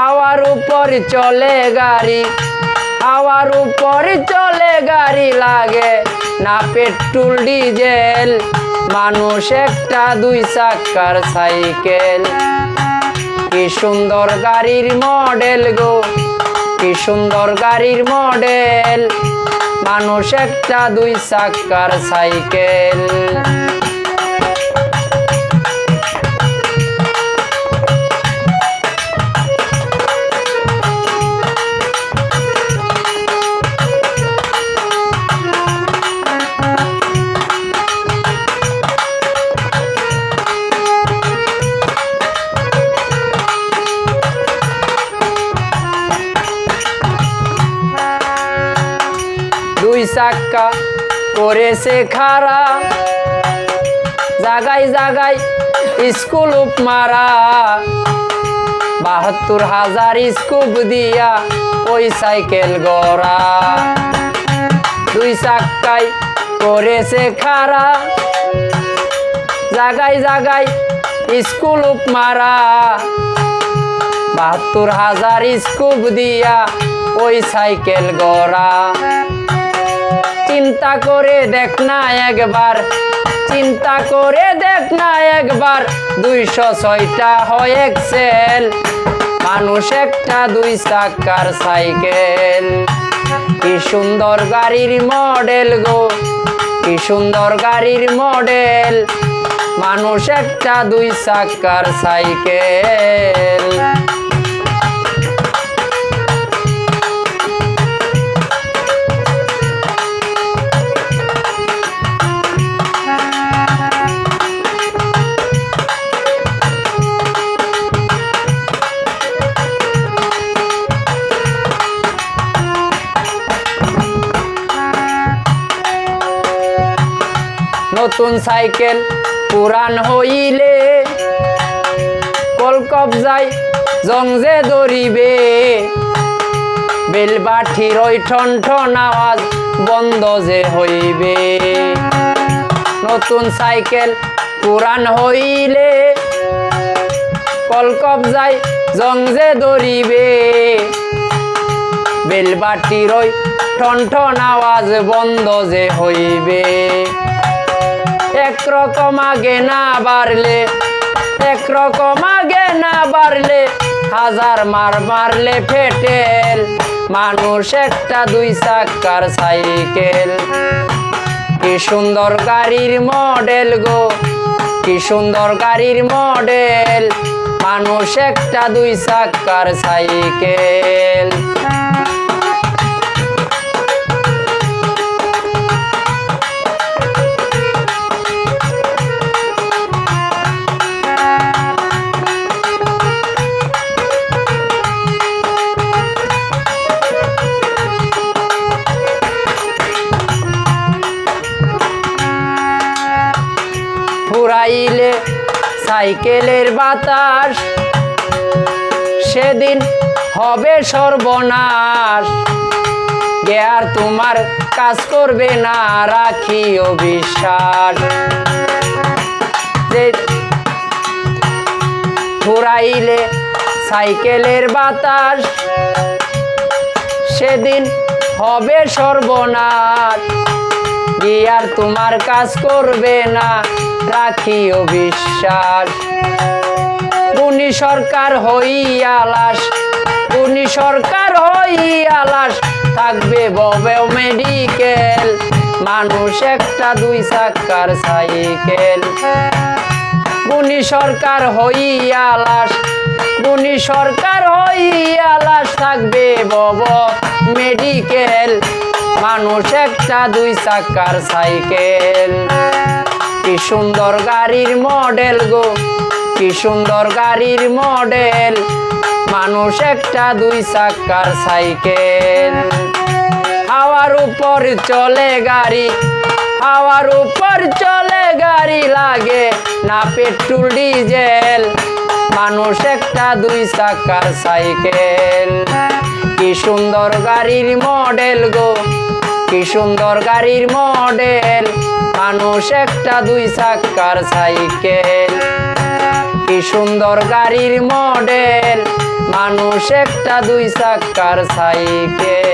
হাওয়ার উপর চলে গাড়ি, হাওয়ার উপর চলে গাড়ি লাগে। না পেট্রোল, ডিজেল, মানুষ একটা দুই চাক্কার সাইকেল। কি সুন্দর গাড়ির মডেল গো, কি সুন্দর গাড়ির মডেল। মানুষ একটা দুই চাক্কার সাইকেল। দুই চাক্কা করেছে খারা জাগাই জাগাই স্কুল মারা। বাহাত্তর হাজার স্কুপ দিয়া ওই সাইকেল গড়া। দুই চাক্কাই করেছে খারা জাগাই জাগাই স্কুল মারা। বাহাত্তর হাজার স্কুপ দিয়া ওই সাইকেল গড়া। চিন্তা করে দেখ না একবার। চিন্তা করে দেখ না একবার। দুইশো ছয়টা হয় এক্সেল মানুষ একটা দুই চাকার সাইকেল। কি সুন্দর গাড়ির মডেল গো। কি সুন্দর গাড়ির মডেল। মানুষ একটা দুই চাকার সাইকেল। নতুন সাইকেল পুরান হইলে কল কবজাই জংজে দরিবে বেলবাঠির ওই ঠন ঠন আওয়াজ বন্ধ যে হইবে। নতুন সাইকেল পুরান হইলে কল কবজাই জংজে দরিবে বেলবাটির ওই ঠন ঠন আওয়াজ বন্ধ যে হইবে। একরকম আগে না বাড়লে, একরকম আগে না বাড়লে, হাজার মার মারলে ফেটেল, মানুষ একটা দুই চাক্কার সাইকেল। কি সুন্দর গাড়ির মডেল গো, কি সুন্দর গাড়ির মডেল, মানুষ একটা দুই চাক্কার সাইকেল। সাইকেলের বাতাস। সেদিন হবে সর্বনাশ। আর তোমার কাজ করবে না, রাখিও বিশ্বাস। যে ফুরাইলে সাইকেলের বাতাস, সেদিন হবে সর্বনাশ। গিয়ার তোমার কাজ করবে না, রাখিও বিশ্বাস। উনি সরকার হইয়া লাশ উনি সরকার হইয়া লাশ, থাকবে ববেও মেডিকেল মানুষ একটা দুই চাকার সাইকেল। গুণী সরকার হইয়া লাশ, গুণী সরকার হইয়া লাশ, থাকবে বব মেডিকেল মানুষ একটা দুই চাকার সাইকেল। কি সুন্দর গাড়ির মডেল গো, কি সুন্দর গাড়ির মডেল। মানুষ একটা দুই চাকার সাইকেল। হাওয়ার উপর চলে গাড়ি, হাওয়ার উপর চলে গাড়ি লাগে না পেট্রোল, ডিজেল। মানুষ একটা দুই চাকার সাইকেল। কি সুন্দর গাড়ির মডেল গো। কি সুন্দর গাড়ির মডেল। মানুষ একটা দুই চাকার সাইকেল। কি সুন্দর গাড়ির মডেল। মানুষ একটা দুই চাক্কার সাইকেল।